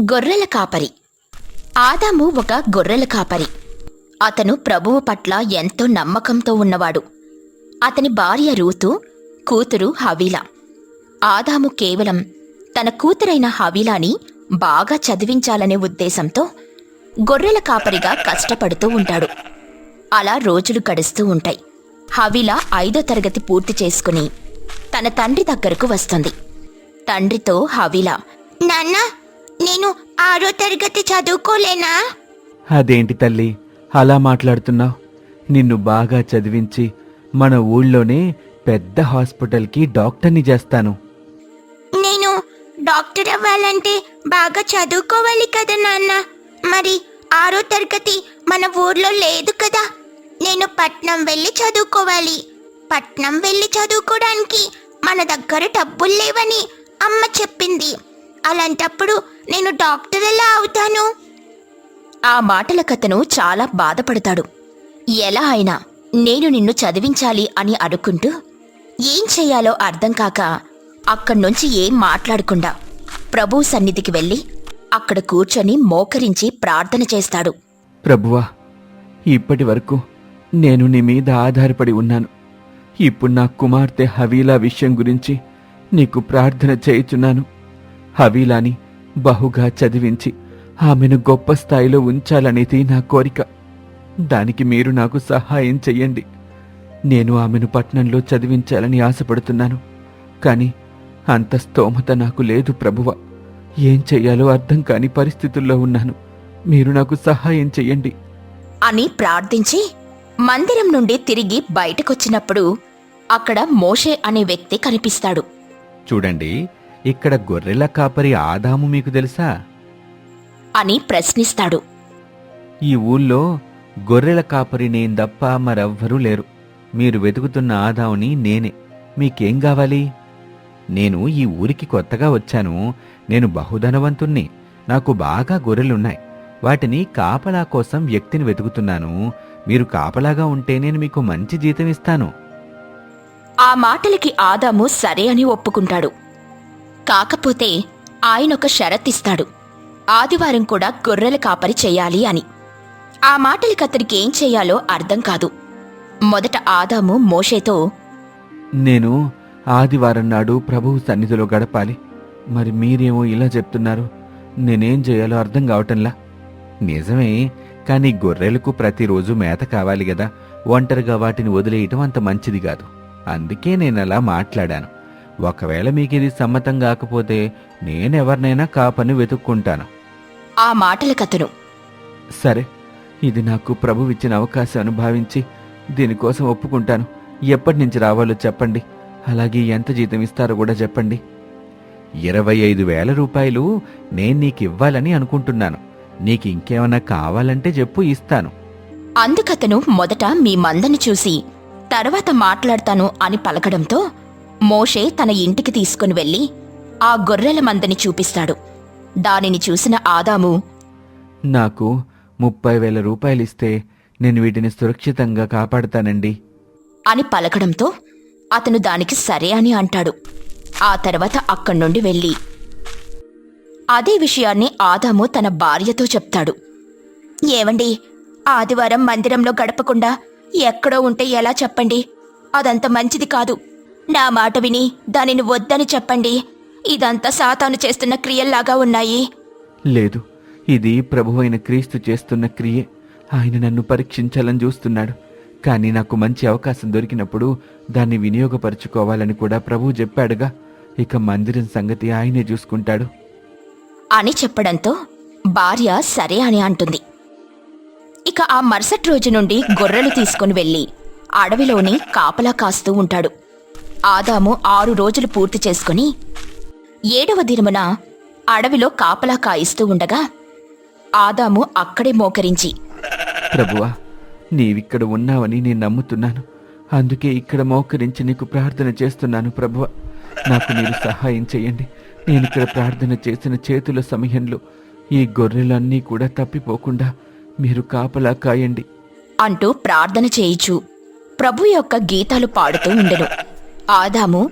గొర్రెల కాపరి. ఆదాము ఒక గొర్రెల కాపరి. అతను ప్రభువు పట్ల ఎంతో నమ్మకంతో ఉన్నవాడు. అతని భార్య రూతు కూతురు హవీలా. ఆదాము కేవలం తన కూతురైన హవీలాని బాగా చదివించాలనే ఉద్దేశంతో గొర్రెల కాపరిగా కష్టపడుతూ ఉంటాడు. అలా రోజులు గడుస్తూ ఉంటాయి. హవీలా ఐదో తరగతి పూర్తి చేసుకుని తన తండ్రి దగ్గరకు వస్తుంది. తండ్రితో హవీలా నాన్నా నేను ఆరో తరగతి చదువుకోలేనా? అదేంటి తల్లి? అలా మాట్లాడుతున్నావు. నిన్ను బాగా చదివించి మన ఊళ్ళోనే పెద్ద హాస్పిటల్కి డాక్టర్ని చేస్తాను. నేను డాక్టర్ అవ్వాలంటే బాగా చదువుకోవాలి కదా నాన్న. మరి ఆరో తరగతి మన ఊర్లో లేదు కదా. నేను పట్నం వెళ్ళి చదువుకోవాలి. పట్నం వెళ్ళి చదువుకోవడానికి మన దగ్గర డబ్బులు లేవని అమ్మ చెప్పింది. అలాంటప్పుడు నేను డాక్టర్ ఎలా అవుతాను? ఆ మాటలకతను చాలా బాధపడతాడు. ఎలా అయినా నేను నిన్ను చదివించాలి అని అనుకుంటూ ఏం చెయ్యాలో అర్థం కాక అక్కడ్నుంచి ఏం మాట్లాడకుండా ప్రభు సన్నిధికి వెళ్ళి అక్కడ కూర్చొని మోకరించి ప్రార్థన చేస్తాడు. ప్రభువా ఇప్పటి వరకు నేను నీ మీద ఆధారపడి ఉన్నాను. ఇప్పుడు నా కుమార్తె హవీలా విషయం గురించి నీకు ప్రార్థన చేయుచున్నాను. హవీలాని బహుగా చదివించి ఆమెను గొప్ప స్థాయిలో ఉంచాలనేది నా కోరిక. దానికి మీరు నాకు సహాయం చెయ్యండి. నేను ఆమెను పట్నంలో చదివించాలని ఆశపడుతున్నాను. కానీ అంత స్తోమత నాకు లేదు ప్రభువ. ఏం చెయ్యాలో అర్థం కాని పరిస్థితుల్లో ఉన్నాను. మీరు నాకు సహాయం చెయ్యండి. అని ప్రార్థించి మందిరం నుండి తిరిగి బయటకొచ్చినప్పుడు అక్కడ మోషే అనే వ్యక్తి కనిపిస్తాడు. చూడండి ఇక్కడ గొర్రెల కాపరి ఆదాము మీకు తెలుసా? అని ప్రశ్నిస్తాడు. ఈ ఊళ్ళో గొర్రెల కాపరి నేను తప్ప మరెవ్వరూ లేరు. మీరు వెతుకుతున్న ఆదాముని నేనే. మీకేం కావాలి? నేను ఈ ఊరికి కొత్తగా వచ్చాను. నేను బహుధనవంతుణ్ణి. నాకు బాగా గొర్రెలున్నాయి. వాటిని కాపలా కోసం వ్యక్తిని వెతుకుతున్నాను. మీరు కాపలాగా ఉంటే నేను మీకు మంచి జీతం ఇస్తాను. ఆ మాటలకి ఆదాము సరే అని ఒప్పుకుంటాడు. కాకపోతే ఆయన ఒక షరతిస్తాడు. ఆదివారం కూడా గొర్రెల కాపరి చేయాలి అని. ఆ మాటలకి అతనికి ఏం చేయాలో అర్థం కాదు. మొదట ఆదాము మోషేతో నేను ఆదివారం నాడు ప్రభువు సన్నిధిలో గడపాలి. మరి మీరేమో ఇలా చెప్తున్నారు. నేనేం చేయాలో అర్థం కావటంలా. నిజమే కానీ గొర్రెలకు ప్రతిరోజు మేత కావాలి కదా ఒంటరిగా వాటిని వదిలేయటం అంత మంచిది కాదు. అందుకే నేను అలా మాట్లాడాను. ఒకవేళ మీకు ఇది సమ్మతం కాకపోతే నేనెవరినైనా కాపని వెతుక్కుంటాను. ఆ మాటలకతను సరే ఇది నాకు ప్రభు ఇచ్చిన అవకాశాన్ని భావించి దీనికోసం ఒప్పుకుంటాను. ఎప్పటి నుంచి రావాలో చెప్పండి. అలాగే ఎంత జీతం ఇస్తారో కూడా చెప్పండి. ఇరవై ఐదు వేల రూపాయలు నేను నీకు ఇవ్వాలని అనుకుంటున్నాను. నీకు ఇంకేమైనా కావాలంటే చెప్పు ఇస్తాను. అందుకతను మొదట మీ మందని చూసి తర్వాత మాట్లాడతాను అని పలకడంతో మోషే తన ఇంటికి తీసుకుని వెళ్ళి ఆ గొర్రెల మందని చూపిస్తాడు. దానిని చూసిన ఆదాము నాకు ముప్పై వేల రూపాయలు ఇస్తే నేను వీటిని సురక్షితంగా కాపాడుతానండి. అని పలకడంతో అతను దానికి సరే అని అంటాడు. ఆ తర్వాత అక్కడి నుండి వెళ్ళి అదే విషయాన్ని ఆదాము తన భార్యతో చెప్తాడు. ఏవండి ఆదివారం మందిరంలో గడపకుండా ఎక్కడో ఉంటే ఎలా చెప్పండి? అదంత మంచిది కాదు. నా మాట విని దానిని వద్దని చెప్పండి. ఇదంతా సాతాను చేస్తున్న క్రియల్లాగా ఉన్నాయి. లేదు ఇది ప్రభువైన క్రీస్తు చేస్తున్న క్రియే. ఆయన నన్ను పరీక్షించాలని చూస్తున్నాడు. కానీ నాకు మంచి అవకాశం దొరికినప్పుడు దాన్ని వినియోగపరుచుకోవాలని కూడా ప్రభువు చెప్పాడుగా. ఇక మందిరం సంగతి ఆయనే చూసుకుంటాడు. అని చెప్పడంతో భార్య సరే అని అంటుంది. ఇక ఆ మరుసటి రోజు నుండి గొర్రెలు తీసుకుని వెళ్ళి అడవిలోని కాపలా కాస్తూ ఉంటాడు. ఆదాము ఆరు రోజులు పూర్తి చేసుకుని ఏడవ దినమున అడవిలో కాపలా కాయిస్తూ ఉండగా ఆదాము అక్కడే మోకరించి ప్రభువా నీవిక్కడ ఉన్నావని నేను నమ్ముతున్నాను. అందుకే ఇక్కడ మోకరించి నీకు ప్రార్థన చేస్తున్నాను ప్రభువ. నాకు మీరు సహాయం చేయండి. నేను ఇక్కడ ప్రార్థన చేసిన చేతుల సమయంలో ఈ గొర్రెలన్నీ కూడా తప్పిపోకుండా మీరు కాపలా కాయండి. అంటూ ప్రార్థన చేయిచు. ప్రభు యొక్క గీతాలు పాడుతూ ఉండెను. ఆదాము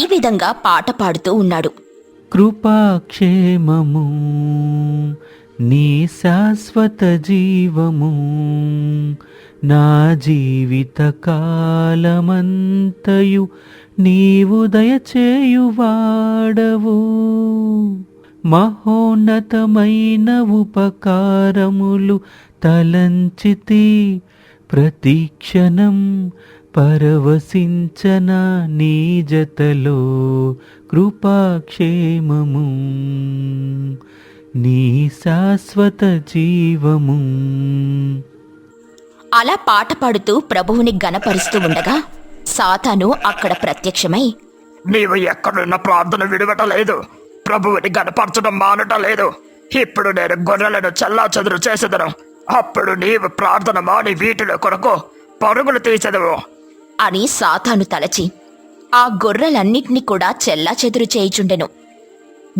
ఈ విధంగా పాట పాడుతూ ఉన్నాడు. కృపాక్షేమము నీ శాశ్వత జీవము నా జీవిత కాలమంతయు నీవు దయచేయువాడవు. మహోన్నతమైన ఉపకారములు తలంచితి ప్రతిక్షణం పరవశించన నీ జతలో కృపాక్షేమము. నీ శాశ్వత జీవము. అలా పాట పాడుతూ ప్రభువుని గనపరుస్తూ ఉండగా సాతాను అక్కడ ప్రత్యక్షమై నీవు ఎక్కడున్న ప్రార్థన విడవటలేదు. ప్రభువుని గనపరచడం మానటం లేదు ఇప్పుడు నేను గొర్రెలను చల్లా చెదురు చేసేదను. అప్పుడు నీవు ప్రార్థన మాని వీటిలో కొరకు పరుగులు తీసేదవు. అని సాతాను తలచి ఆ గొర్రెలన్నిటినీ కూడా చెల్లా చెదురు చేయుచుండెను.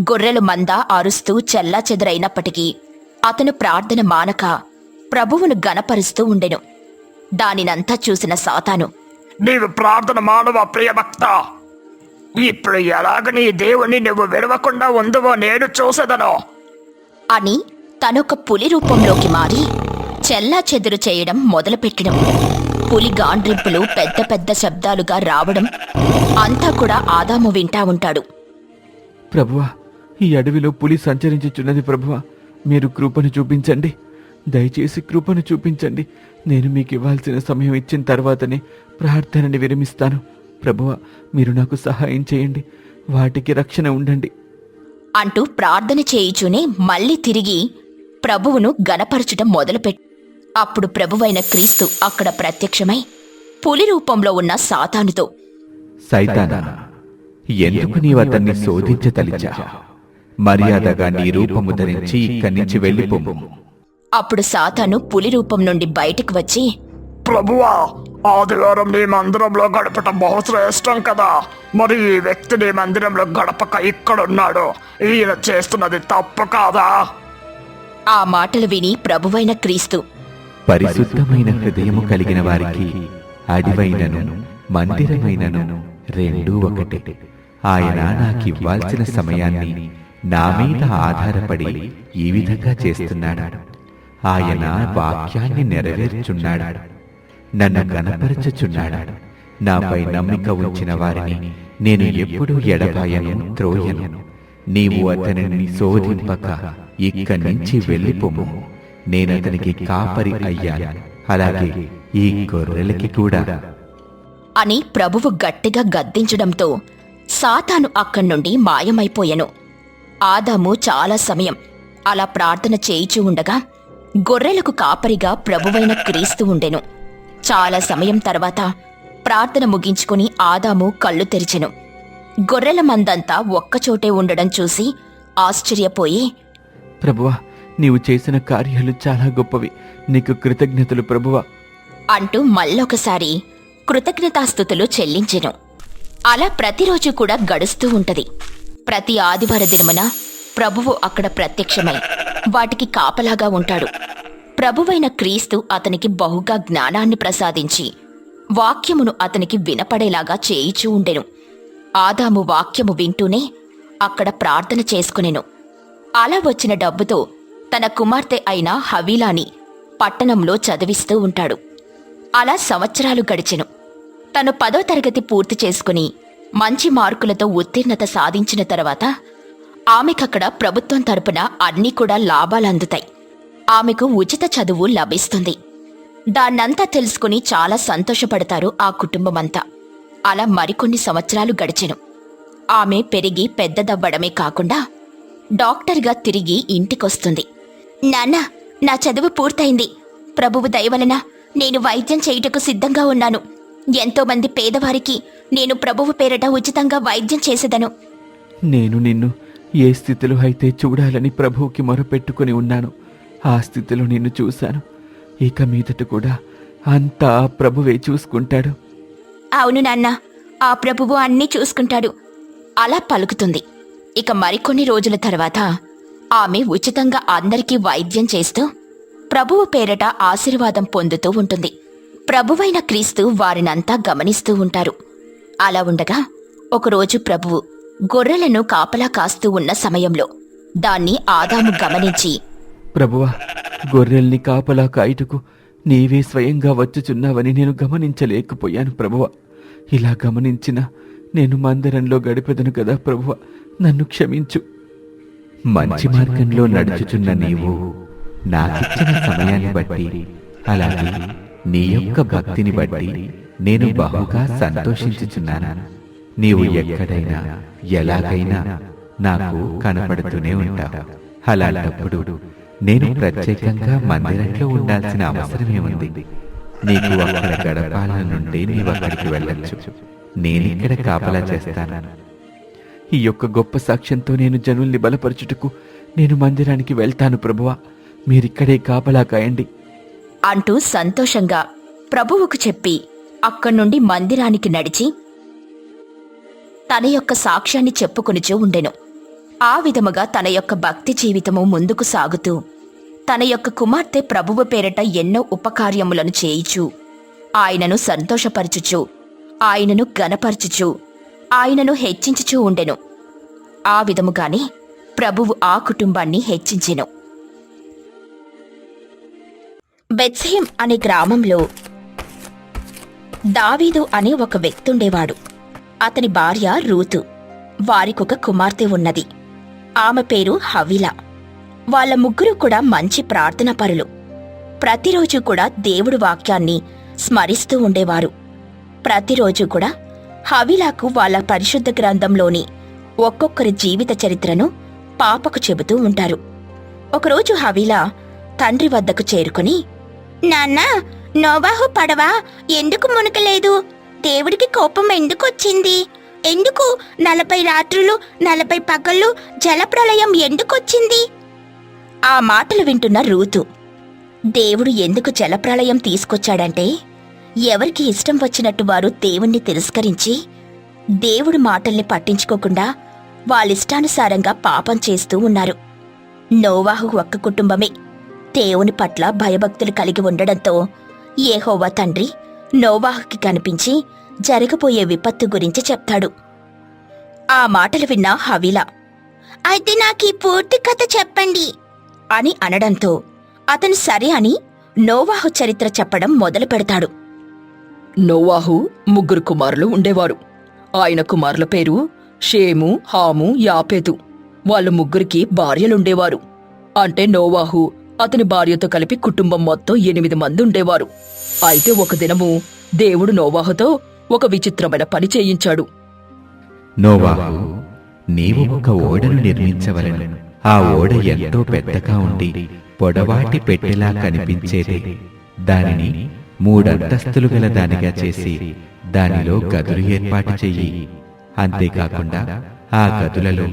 గొర్రెలు మంద అరుస్తూ చెల్లా చెదురైనప్పటికీ అతను ప్రార్థన మానక ప్రభువును గనపరుస్తూ ఉండెను. దానినంతా చూసిన సాతాను నీవు ప్రార్థన మానవ ప్రియభక్త ఇప్పుడు ఎలాగ నీ దేవుని నువ్వు విడవకుండా ఉందవో నేను చూసేదను. అని తనొక పులి రూపంలోకి మారి చెల్లా చెదురు చేయడం మొదలుపెట్టడం పులి గాండ్రింపులు పెద్ద పెద్ద శబ్దాలుగా రావడం అంతా కూడా ఆదాము వింటా ఉంటాడు. ప్రభువా ఈ అడవిలో పులి సంచరించుచున్నది ప్రభువా మీరు కృపను చూపించండి. దయచేసి కృపను చూపించండి. నేను మీకు ఇవ్వాల్సిన సమయం ఇచ్చిన తర్వాతనే ప్రార్థనని విరమిస్తాను. ప్రభువా మీరు నాకు సహాయం చేయండి. వాటికి రక్షణ ఉండండి. అంటూ ప్రార్థన చేయుచూనే మళ్ళీ తిరిగి ప్రభువును గనపరచటం మొదలుపెట్టి అప్పుడు ప్రభువైన క్రీస్తు అక్కడ ప్రత్యక్షమై పులి రూపంలో ఉన్న సాతానుతో సైతానా ఎందుకు నీవు అతన్ని శోధించతలిచా మర్యాదగా నీ రూపము ధరించి ఇక్కడి నుంచి వెళ్ళిపోము అప్పుడు సాతాను పులి రూపం నుండి బయటకు వచ్చి ప్రభువా ఆదివారం నీ మందిరంలో గడపటం బహు శ్రేష్టం కదా. మరి ఈ వ్యక్తి నీ మందిరంలో గడపక ఇక్కడున్నాడు. ఈయన చేస్తున్నది తప్పు కాదా? ఆ మాటలు విని ప్రభువైన క్రీస్తు పరిశుద్ధమైన హృదయము కలిగిన వారికి అడివైనను మందిరమైనను రెండూ ఒకటే. ఆయన నాకివ్వాల్సిన సమయాన్ని నా మీద ఆధారపడి ఈ విధంగా చేస్తున్నాడు. ఆయన వాక్యాన్ని నెరవేర్చున్నాడు. నన్ను గనపరచుచున్నాడు నాపై నమ్మిక ఉంచిన వారిని నేను ఎప్పుడూ ఎడబాయను త్రోయను. నీవు అతనిని శోధింపక ఇక్కడి నుంచి వెళ్ళిపోము నేనతనికి కాపరి అయ్యాను. అలాగే ఈ గొర్రెలకి కూడా. అని ప్రభువు గట్టిగా గద్దించడంతో సాతాను అక్కడి నుండి మాయమైపోయెను. ఆదాము చాలా సమయం అలా ప్రార్థన చేయిచూ ఉండగా గొర్రెలకు కాపరిగా ప్రభువైన క్రీస్తు ఉండెను. చాలా సమయం తర్వాత ప్రార్థన ముగించుకుని ఆదాము కళ్ళు తెరిచెను. గొర్రెల మందంతా ఒక్కచోటే ఉండడం చూసి ఆశ్చర్యపోయి ప్రభువా నీవు చేసిన కార్యాలు చాలా గొప్పవి. నీకు కృతజ్ఞతలు ప్రభువ. అంటూ మళ్ళొకసారి కృతజ్ఞతాస్థుతులు చెల్లించెను. అలా ప్రతిరోజు కూడా గడుస్తూ ఉంటది. ప్రతి ఆదివార దినమున ప్రభువు అక్కడ ప్రత్యక్షమై వాటికి కాపలాగా ఉంటాడు. ప్రభువైన క్రీస్తు అతనికి బహుగా జ్ఞానాన్ని ప్రసాదించి వాక్యమును అతనికి వినపడేలాగా చేయిచూ ఉండెను. ఆదాము వాక్యము వింటూనే అక్కడ ప్రార్థన చేసుకునెను. అలా వచ్చిన డబ్బుతో తన కుమార్తె అయిన హవీలాని పట్టణంలో చదివిస్తూ ఉంటాడు. అలా సంవత్సరాలు గడిచెను. తను పదో తరగతి పూర్తి చేసుకుని మంచి మార్కులతో ఉత్తీర్ణత సాధించిన తర్వాత ఆమెకక్కడ ప్రభుత్వం తరపున అన్నీ కూడా లాభాలు అందుతాయి. ఆమెకు ఉచిత చదువు లభిస్తుంది. దాన్నంతా తెలుసుకుని చాలా సంతోషపడతారు ఆ కుటుంబమంతా. అలా మరికొన్ని సంవత్సరాలు గడిచెను. ఆమె పెరిగి పెద్దదవ్వడమే కాకుండా డాక్టర్గా తిరిగి ఇంటికొస్తుంది. నాన్న నా చదువు పూర్తయింది. ప్రభువు దయవలన నేను వైద్యం చేయుటకు సిద్ధంగా ఉన్నాను. ఎంతో మంది పేదవారికి నేను ప్రభువు పేరట ఉచితంగా వైద్యం చేసేదను. నేను నిన్ను ఏ స్థితిలో అయితే చూడాలని ప్రభువుకి మొరపెట్టుకుని ఉన్నాను ఆ స్థితిలో నిన్ను చూశాను. ఇక మీదట కూడా అంతా ప్రభువే చూసుకుంటాడు. అవును నాన్న ఆ ప్రభువు అన్నీ చూసుకుంటాడు. అలా పలుకుతుంది. ఇక మరికొన్ని రోజుల తర్వాత ఆమె ఉచితంగా అందరికీ వైద్యం చేస్తూ ప్రభువు పేరట ఆశీర్వాదం పొందుతూ ఉంటుంది. ప్రభువైన క్రీస్తు వారినంతా గమనిస్తూ ఉంటారు. అలా ఉండగా ఒకరోజు ప్రభువు గొర్రెలను కాపలా కాస్తూ ఉన్న సమయంలో దాన్ని ఆదాము గమనించి ప్రభువా గొర్రెల్ని కాపలా కాయుటకు నీవే స్వయంగా వచ్చుచున్నావని నేను గమనించలేకపోయాను ప్రభువ. ఇలా గమనించిన నేను మందిరంలో గడిపెదను కదా ప్రభువ. నన్ను క్షమించు. మంచి మార్గంలో నడుచుచున్న నీవు నాకిచ్చిన సమయాన్ని బట్టి అలాగే నీ యొక్క భక్తిని బట్టి నేను బహుగా సంతోషించుచున్నాను. నీవు ఎక్కడైనా ఎలాగైనా నాకు కనపడుతూనే ఉంటావు. అలాంటప్పుడు నేను ప్రత్యేకంగా మందిరంలో ఉండాల్సిన అవసరమే ఉంది. నీకు అక్కడ గడపాలనుంటే నీవు అక్కడికి వెళ్ళచ్చు. నేనిక్కడ కాపలా చేస్తాను. ఈ యొక్క గొప్ప సాక్ష్యంతో నేను జనుల్ని బలపరచుటకు నేను మందిరానికి వెళ్తాను ప్రభువా. మీరిక్కడే కాపలా కాయండి. అంటూ సంతోషంగా ప్రభువుకు చెప్పి అక్కడి నుండి మందిరానికి నడిచి తన యొక్క సాక్ష్యాన్ని చెప్పుకొనుచూ ఉండెను. ఆ విధముగా తన యొక్క భక్తి జీవితము ముందుకు సాగుతూ తన యొక్క కుమార్తె ప్రభువు పేరట ఎన్నో ఉపకార్యములను చేయిచు ఆయనను సంతోషపరచుచు ఆయనను గనపరచుచు ఆయనను హెచ్చించుచూ ఉండెను. ఆ విధముగానే ప్రభువు ఆ కుటుంబాన్ని హెచ్చించెను. బెత్సెహం అనే గ్రామంలో దావీదు అనే ఒక వ్యక్తుండేవాడు. అతని భార్య రూతు. వారికొక కుమార్తె ఉన్నది. ఆమె పేరు హవిల. వాళ్ళ ముగ్గురు కూడా మంచి ప్రార్థన పరులు ప్రతిరోజు కూడా దేవుడు వాక్యాన్ని స్మరిస్తూ ఉండేవారు. ప్రతిరోజు కూడా హవిలాకు వాళ్ళ పరిశుద్ధ గ్రంథంలోని ఒక్కొక్కరి జీవిత చరిత్రను పాపకు చెబుతూ ఉంటారు. ఒకరోజు హవిలా తండ్రి వద్దకు చేరుకుని నాన్న నోవాహు పడవ? ఎందుకు మునకలేదు? దేవుడికి కోపం ఎందుకు వచ్చింది ఎందుకు నలభై రాత్రులు నలభై పగళ్ళు జలప్రళయం ఎందుకొచ్చింది? ఆ మాటలు వింటున్న రూతు దేవుడు ఎందుకు జలప్రళయం తీసుకొచ్చాడంటే ఎవరికి ఇష్టం వచ్చినట్టు వారు దేవుణ్ణి తిరస్కరించి దేవుడి మాటల్ని పట్టించుకోకుండా వాళ్ళిష్టానుసారంగా పాపం చేస్తూ ఉన్నారు. నోవాహు ఒక్క కుటుంబమే. దేవుని పట్ల భయభక్తులు కలిగి ఉండడంతో ఏహోవా తండ్రి నోవాహుకి కనిపించి జరగబోయే విపత్తు గురించి చెప్తాడు. ఆ మాటలు విన్న హవిలా అయితే నాకు ఈ పూర్తి కథ చెప్పండి అని అనడంతో అతను సరే అని నోవాహు చరిత్ర చెప్పడం మొదలు పెడతాడు నోవాహు ముగ్గురు కుమారులు ఉండేవారు. ఆయన కుమారుల పేరు షేము హాము యాపేతు. వాళ్ళ ముగ్గురికి భార్యలుండేవారు. అంటే నోవాహు అతని భార్యతో కలిపి కుటుంబం మొత్తం ఎనిమిది మంది ఉండేవారు. అయితే ఒక దినము దేవుడు నోవాహుతో ఒక విచిత్రమైన పని చేయించాడు. నోవాహు నీవు ఒక ఓడను నిర్మించవలను. ఆ ఓడ ఎంతో పెద్దగా ఉండి పొడవాటి పెట్టెలా కనిపించేది. దానిని మూడంతస్తులు గల దానిగా చేసి దానిలో గదులు ఏర్పాటు చెయ్యి. అంతేకాకుండా ఆ గదులలో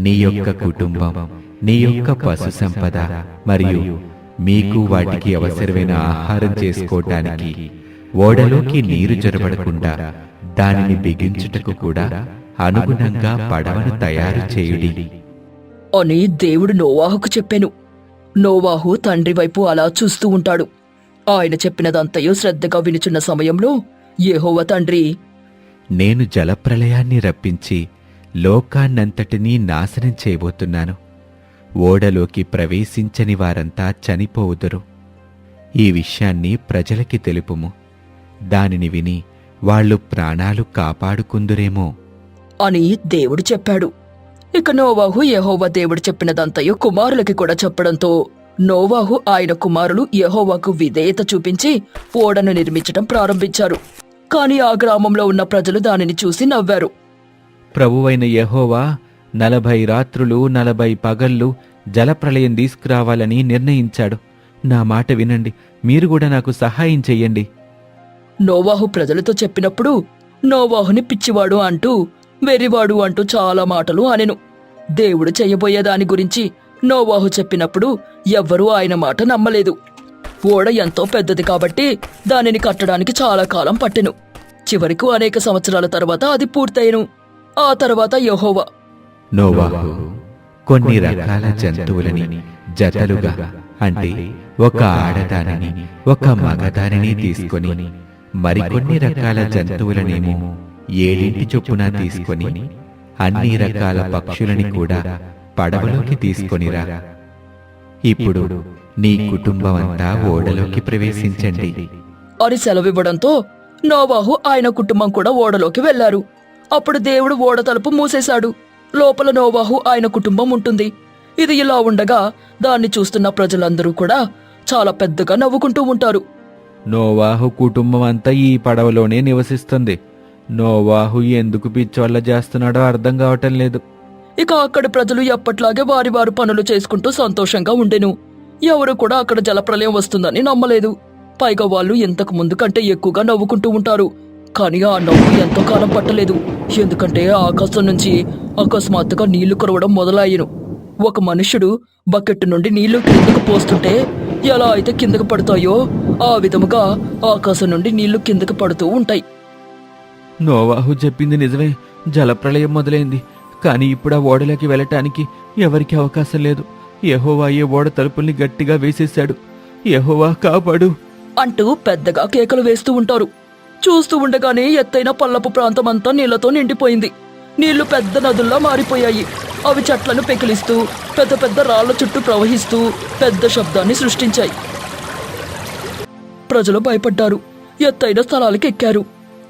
నీ యొక్క కుటుంబం నీ యొక్క పశు సంపద మరియు మీకు వాటికి అవసరమైన ఆహారం చేసుకోవటానికి ఓడలోకి నీరు జొరబడకుండా దానిని బిగించుటకు కూడా అనుగుణంగా పడవను తయారు చేయుడి. అని దేవుడు నోవాహుకు చెప్పాను. నోవాహు తండ్రి వైపు అలా చూస్తూ ఉంటాడు. ఆయన చెప్పినదంతయో శ్రద్ధగా వినుచున్న సమయంలో యెహోవా తండ్రి నేను జలప్రలయాన్ని రప్పించి లోకాన్నంతటినీ నాశనం చేయబోతున్నాను. ఓడలోకి ప్రవేశించని వారంతా చనిపోవుదురు. ఈ విషయాన్ని ప్రజలకి తెలుపుము. దానిని విని వాళ్ళు ప్రాణాలు కాపాడుకుందురేమో. అని దేవుడు చెప్పాడు. ఇక నోవాహు యెహోవా దేవుడు చెప్పినదంతయో కుమారులకి కూడా చెప్పడంతో నోవాహు ఆయన కుమారులు యెహోవాకు విధేయత చూపించి ఓడను నిర్మించడం ప్రారంభించారు. కాని ఆ గ్రామంలో ఉన్న ప్రజలు దానిని చూసి నవ్వారు. ప్రభువైన యెహోవా నలభై రాత్రులు నలభై పగళ్ళు జలప్రలయం తీసుకురావాలని నిర్ణయించాడు. నా మాట వినండి మీరు కూడా నాకు సహాయం చెయ్యండి. నోవాహు ప్రజలతో చెప్పినప్పుడు నోవాహుని పిచ్చివాడు అంటూ వెర్రివాడు అంటూ చాలా మాటలు అనెను. దేవుడు చెయ్యబోయే దాని గురించి నోవాహు చెప్పినప్పుడు ఎవ్వరూ ఆయన మాట నమ్మలేదు. ఓడ ఎంతో పెద్దది కాబట్టి దానిని కట్టడానికి చాలా కాలం పట్టెను. చివరకు అనేక సంవత్సరాల తర్వాత అది పూర్తయ్యను. ఆ తర్వాత యహోవా. నోవాహు కొన్ని రకాల జంతువులని జతలుగా అంటే ఒక ఆడదానిని ఒక మగదానిని తీసుకొని మరికొన్ని రకాల జంతువులనేమో ఏడింటి చొప్పున తీసుకొని అన్ని రకాల పక్షులని కూడా పడవలోకి తీసుకొనిరా. ఇప్పుడు నీ కుటుంబం అంతా ఓడలోకి ప్రవేశించండి. అని సెలవివ్వడంతో నోవాహు ఆయన కుటుంబం కూడా ఓడలోకి వెళ్ళారు అప్పుడు దేవుడు ఓడ తలుపు మూసేశాడు. లోపల నోవాహు ఆయన కుటుంబం ఉంటుంది. ఇది ఇలా ఉండగా దాన్ని చూస్తున్న ప్రజలందరూ కూడా చాలా పెద్దగా నవ్వుకుంటూ ఉంటారు. నోవాహు కుటుంబం అంతా ఈ పడవలోనే నివసిస్తుంది. నోవాహు ఎందుకు పిచ్చోళ్ళ చేస్తున్నాడో అర్థం కావటం లేదు. ఇక అక్కడి ప్రజలు ఎప్పట్లాగే వారి వారి పనులు చేసుకుంటూ సంతోషంగా ఉండెను. ఎవరు కూడా అక్కడ జలప్రలయం వస్తుందని నమ్మలేదు. పైగా వాళ్ళు ఇంతకు ముందు కంటే ఎక్కువగా నవ్వుకుంటూ ఉంటారు. కానీ ఆ నవ్వు ఎంతో కాలం పట్టలేదు. ఎందుకంటే ఆకాశం నుంచి అకస్మాత్తుగా నీళ్ళు కురవడం మొదలయ్యను. ఒక మనుషుడు బకెట్ నుండి నీళ్ళు కిందకు పోస్తుంటే ఎలా అయితే కిందకు పడతాయో ఆ విధముగా ఆకాశం నుండి నీళ్ళు కిందకు పడుతూ ఉంటాయి. నోవాహు చెప్పింది నిజమే. జలప్రళయం మొదలైంది. కానీ ఇప్పుడు ఆ ఓడలోకి వెళ్ళటానికి ఎవరికి అవకాశం లేదు. యహోవా ఏ ఓడ తలుపుల్ని గట్టిగా వేసేశాడు. యహోవా కాపాడు. అంటూ పెద్దగా కేకలు వేస్తూ ఉంటారు. చూస్తూ ఉండగానే ఎత్తైన పల్లపు ప్రాంతం అంతా నీళ్ళతో నిండిపోయింది. నీళ్ళు పెద్ద నదుల్లా మారిపోయాయి. అవి చెట్లను పెకిలిస్తూ పెద్ద పెద్ద రాళ్ళ చుట్టూ ప్రవహిస్తూ పెద్ద శబ్దాన్ని సృష్టించాయి. ప్రజలు భయపడ్డారు. ఎత్తైన స్థలాలకు ఎక్కారు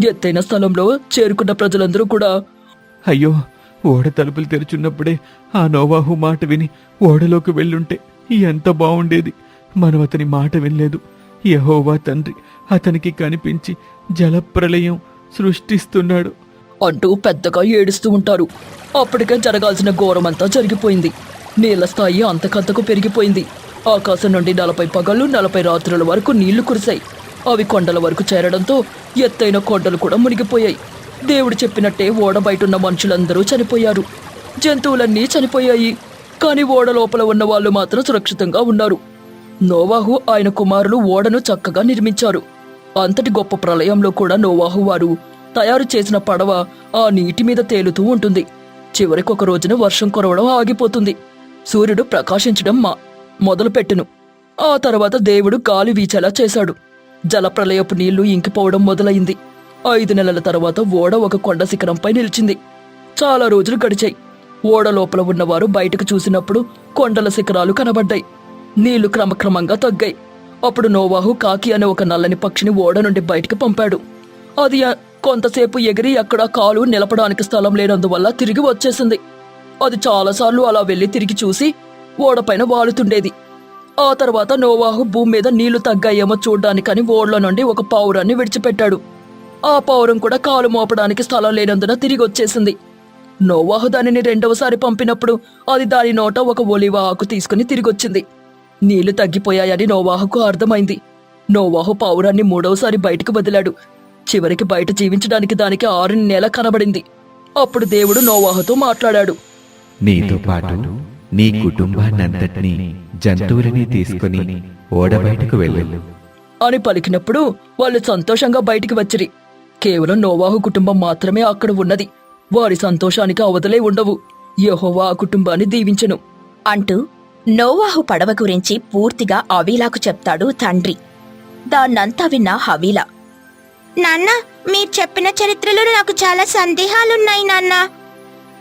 ఎత్తైన స్థలంలో చేరుకున్న ప్రజలందరూ కూడా అయ్యో ఓడ తలుపులు తెరుచున్నప్పుడే ఆ నోవాహు మాట విని ఓడలోకి వెళ్ళుంటే ఎంత బావుండేది. మనం అతని మాట వినలేదు. యహోవా తండ్రి అతనికి కనిపించి జలప్రలయం సృష్టిస్తున్నాడు. అంటూ పెద్దగా ఏడుస్తూ ఉంటారు. అప్పటికే జరగాల్సిన ఘోరమంతా జరిగిపోయింది. నీళ్ళ స్థాయి అంతకంతకు పెరిగిపోయింది. ఆకాశం నుండి నలభై పగళ్ళు నలభై రాత్రుల వరకు నీళ్ళు కురిశాయి. అవి కొండల వరకు చేరడంతో ఎత్తైన కొండలు కూడా మునిగిపోయాయి. దేవుడు చెప్పినట్టే ఓడ బయటున్న మనుషులందరూ చనిపోయారు. జంతువులన్నీ చనిపోయాయి. కానీ ఓడ లోపల ఉన్న వాళ్ళు మాత్రం సురక్షితంగా ఉన్నారు. నోవాహు ఆయన కుమారులు ఓడను చక్కగా నిర్మించారు. అంతటి గొప్ప ప్రళయంలో కూడా నోవాహు వారు తయారు చేసిన పడవ ఆ నీటి మీద తేలుతూ ఉంటుంది. చివరికి ఒక రోజున వర్షం కురవడం ఆగిపోతుంది. సూర్యుడు ప్రకాశించడం మా మొదలుపెట్టును. ఆ తర్వాత దేవుడు గాలి వీచేలా చేశాడు. జలప్రలయపు నీళ్ళు ఇంకిపోవడం మొదలైంది. ఐదు నెలల తర్వాత ఓడ ఒక కొండ శిఖరంపై నిలిచింది. చాలా రోజులు గడిచాయి. ఓడ లోపల ఉన్నవారు బయటకు చూసినప్పుడు కొండల శిఖరాలు కనబడ్డాయి. నీళ్ళు క్రమక్రమంగా తగ్గాయి. అప్పుడు నోవాహు కాకి అనే ఒక నల్లని పక్షిని ఓడ నుండి బయటికి పంపాడు. అది కొంతసేపు ఎగిరి అక్కడ కాలు నిలపడానికి స్థలం లేనందువల్ల తిరిగి వచ్చేసింది. అది చాలాసార్లు అలా వెళ్ళి తిరిగి చూసి ఓడపైన వాలుతుండేది. ఆ తర్వాత నోవాహు భూమి మీద నీళ్ళు తగ్గాయేమో చూడ్డానికని ఓడ్ల నుండి ఒక పావురాన్ని విడిచిపెట్టాడు. ఆ పావురం కూడా కాలు మోపడానికి స్థలం లేనందున తిరిగి వచ్చేసింది నోవాహు దానిని రెండవసారి పంపినప్పుడు అది దాని నోట ఒక ఒలివ ఆకు తీసుకుని తిరిగొచ్చింది. నీళ్ళు తగ్గిపోయాయని నోవాహుకు అర్థమైంది. నోవాహు పావురాన్ని మూడవసారి బయటకు వదిలాడు. చివరికి బయట జీవించడానికి దానికి ఆరు నెల కనబడింది. అప్పుడు దేవుడు నోవాహుతో మాట్లాడాడు. నీతో పాటు నీ కుటుంబాన్నంతటినీ జంతువులని తీసుకొని ఓడ బయటకు వెళ్ళు. అని పలికినప్పుడు వాళ్ళు సంతోషంగా బయటికి వచ్చిరి. కేవలం నోవాహు కుటుంబం మాత్రమే అక్కడ ఉన్నది. వారి సంతోషానికి అవతలే ఉండవు. యెహోవా ఆ కుటుంబాన్ని దీవించెను. అంటూ నోవాహు పడవ గురించి పూర్తిగా అవీలాకు చెప్తాడు తండ్రి. దాన్నంతా విన్న హవీలా నాన్న మీరు చెప్పిన చరిత్రలో నాకు చాలా సందేహాలున్నాయి నాన్న.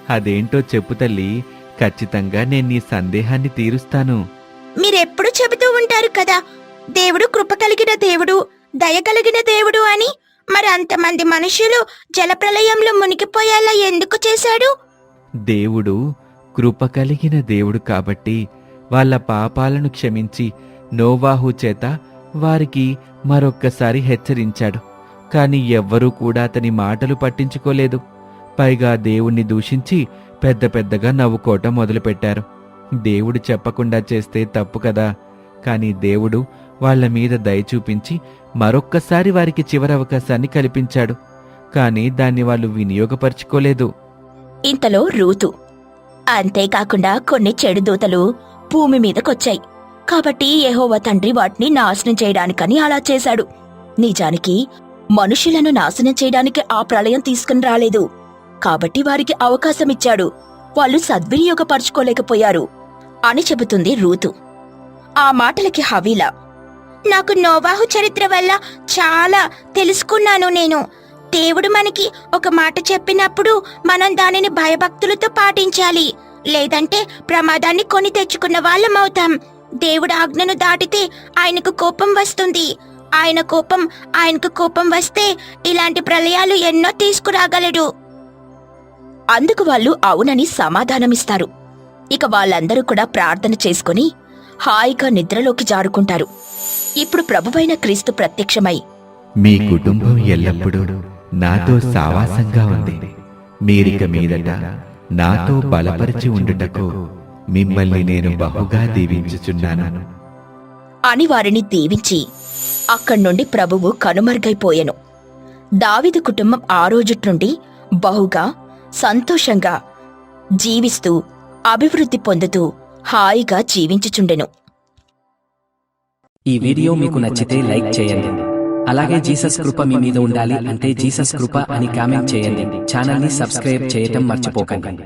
అదేంటో చెప్పు తల్లి. ఖచ్చితంగా నేను నీ సందేహాన్ని తీరుస్తాను. మీరెప్పుడు చెబుతూ ఉంటారు కదా దేవుడు కృప కలిగిన దేవుడు దయ కలిగిన దేవుడు అని మరి అంతమంది మనుషులు జలప్రలయంలో మునిగిపోయేలా ఎందుకు చేశాడు? దేవుడు కృప కలిగిన దేవుడు కాబట్టి వాళ్ళ పాపాలను క్షమించి నోవాహు చేత వారికి మరొక్కసారి హెచ్చరించాడు. కాని ఎవ్వరూ కూడా అతని మాటలు పట్టించుకోలేదు. పైగా దేవుణ్ణి దూషించి పెద్ద పెద్దగా నవ్వుకోవటం మొదలుపెట్టారు. దేవుడు చెప్పకుండా చేస్తే తప్పు కదా. కాని దేవుడు వాళ్ళ మీద దయ చూపించి మరొక్కసారి వారికి చివరి అవకాశాన్ని కల్పించాడు. కానీ దాన్ని వాళ్ళు వినియోగపరుచుకోలేదు. ఇంతలో రూతు అంతేకాకుండా కొన్ని చెడు దూతలు భూమి మీదకొచ్చాయి. కాబట్టి యెహోవా తండ్రి వాటిని నాశనం చేయడానికని అలా చేశాడు. నిజానికి మనుషులను నాశనం చేయడానికి ఆ ప్రళయం తీసుకుని రాలేదు. కాబట్టి వారికి అవకాశం ఇచ్చాడు. వాళ్ళు సద్వినియోగపరుచుకోలేకపోయారు అని చెబుతుంది రూతు. ఆ మాటలకి హవీలా నాకు నోవాహు చరిత్ర వల్ల చాలా తెలుసుకున్నాను నేను. దేవుడు మనకి ఒక మాట చెప్పినప్పుడు మనం దానిని భయభక్తులతో పాటించాలి. లేదంటే ప్రమాదాన్ని కొని తెచ్చుకున్న వాళ్ళం అవుతాం. దేవుడు ఆజ్ఞను దాటితే ఆయనకు కోపం వస్తుంది. ఆయన కోపం ఆయనకు కోపం వస్తే ఇలాంటి ప్రళయాలు ఎన్నో తీసుకురాగలడు. అందుకు వాళ్ళు అవునని సమాధానమిస్తారు. ఇక వాళ్ళందరూ కూడా ప్రార్థన చేసుకుని హాయిగా నిద్రలోకి జారుకుంటారు. ఇప్పుడు ప్రభువైన క్రీస్తు ప్రత్యక్షమై. మీ కుటుంబం ఎల్లప్పుడూ నాతో సావాసంగా ఉంది. మీరిక మీదట నాతో బలపరిచి ఉండుటకు మిమ్మల్ని నేను బహుగా దీవించుచున్నాను. అని వారిని దీవించి అక్కడి నుండి ప్రభువు కనుమరుగైపోయెను. దావిదు కుటుంబం ఆ రోజుటి నుండి బహుగా సంతోషంగా జీవిస్తూ అభివృద్ధి పొందుతూ హాయిగా జీవించుచుండెను. ఈ వీడియో మీకు నచ్చితే లైక్ చేయండి. అలాగే జీసస్ కృప మీ మీద ఉండాలి అంటే జీసస్ కృప అని కామెంట్ చేయండి. ఛానల్ని సబ్స్క్రైబ్ చేయటం మర్చిపోకండి.